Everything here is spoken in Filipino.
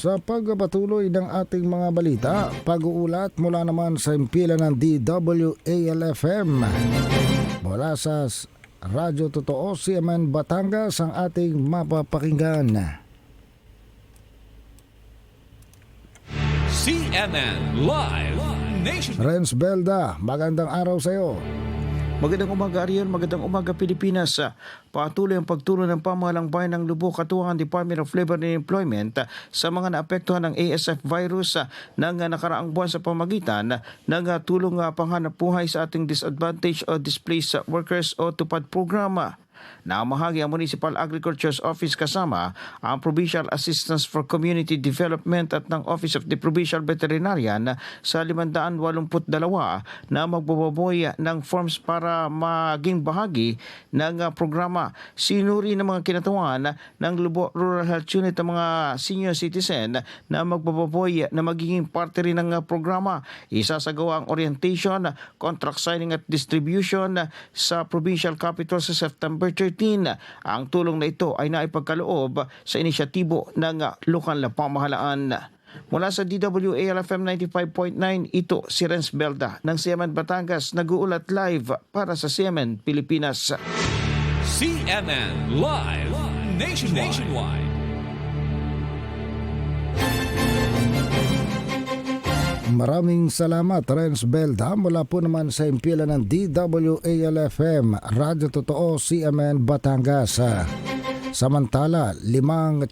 Sa pagpatuloy ng ating mga balita, pag-uulat mula naman sa impila ng DWALFM. Mula sa Radyo Totoo, CMN Batangas ang ating mapapakinggan. CNN Live Nation. Renz Belda, magandang araw sa iyo. Magandang umaga Ariel, magandang umaga Pilipinas. Patuloy ang pagtulong ng pamahalang bayan ng Lubuk katuwang Department of Labor and Employment sa mga naapektuhan ng ASF virus ng nakaraang buwan sa pamagitan ng tulong panghanap buhay sa ating disadvantaged o displaced workers o tupad programa. Namahagi ang Municipal Agriculture's Office kasama ang Provincial Assistance for Community Development at ng Office of the Provincial Veterinarian sa 582 na magbababoy ng forms para maging bahagi ng uh, programa. Sinuri ng mga kinatawan ng Lubo Rural Health Unit ang mga senior citizen na magbababoy na magiging parte rin ng uh, programa. Isasagawa ang orientation, contract signing at distribution sa provincial capital sa September 13. Ang tulong na ito ay naipagkaloob sa inisyatibo ng lokal na pamahalaan. Mula sa DWALFM 95.9, ito si Renz Belda ng CMN Batangas nag-uulat live para sa CMN Pilipinas. CNN Live Nationwide. Nationwide. Maraming salamat Renz Belda mula po naman sa impila ng DWALFM, Radyo Totoo, CMN Batangas. Samantala, limang